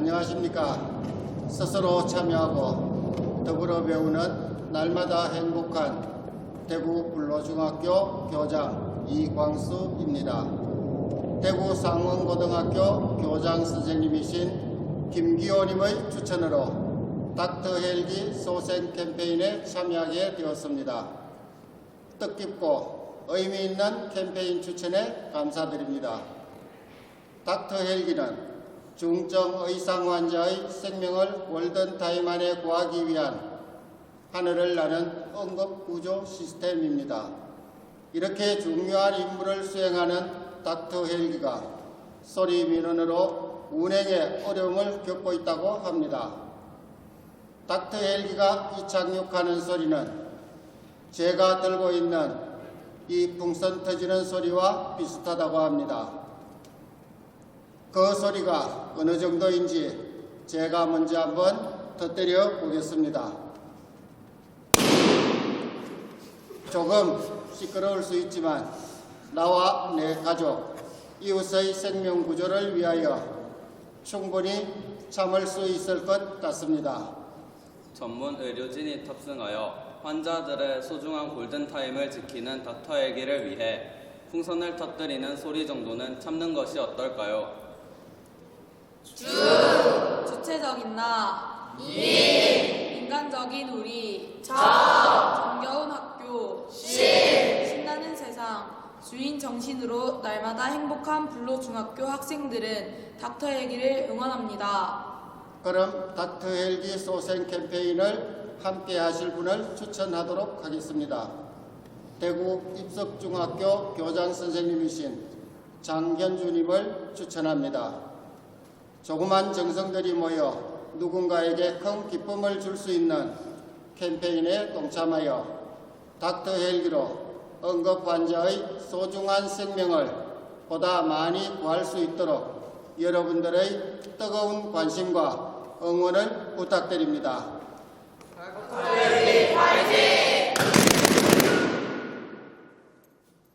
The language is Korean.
안녕하십니까. 스스로 참여하고 더불어 배우는 날마다 행복한 대구 불로중학교 교장 이광수입니다. 대구 상원고등학교 교장 선생님이신 김기호님의 추천으로 닥터 헬기 소생 캠페인에 참여하게 되었습니다. 뜻깊고 의미 있는 캠페인 추천에 감사드립니다. 닥터 헬기는 중증 의상 환자의 생명을 골든타임 안에 구하기 위한 하늘을 나는 응급구조 시스템입니다. 이렇게 중요한 임무를 수행하는 닥터 헬기가 소리 민원으로 운행에 어려움을 겪고 있다고 합니다. 닥터 헬기가 이착륙하는 소리는 제가 들고 있는 이 풍선 터지는 소리와 비슷하다고 합니다. 그 소리가 어느 정도인지 제가 먼저 한번 터뜨려 보겠습니다. 조금 시끄러울 수 있지만 나와 내 가족, 이웃의 생명 구조를 위하여 충분히 참을 수 있을 것 같습니다. 전문 의료진이 탑승하여 환자들의 소중한 골든타임을 지키는 닥터 헬기를 위해 풍선을 터뜨리는 소리 정도는 참는 것이 어떨까요? 주체적인 나. 인간적인 우리. 정겨운 학교. 신나는 세상. 주인 정신으로 날마다 행복한 불로중학교 학생들은 닥터 헬기를 응원합니다. 그럼 닥터 헬기 소생 캠페인을 함께 하실 분을 추천하도록 하겠습니다. 대구 입석중학교 교장 선생님이신 장현주님을 추천합니다. 조그만 정성들이 모여 누군가에게 큰 기쁨을 줄 수 있는 캠페인에 동참하여 닥터 헬기로 응급 환자의 소중한 생명을 보다 많이 구할 수 있도록 여러분들의 뜨거운 관심과 응원을 부탁드립니다. 화이팅!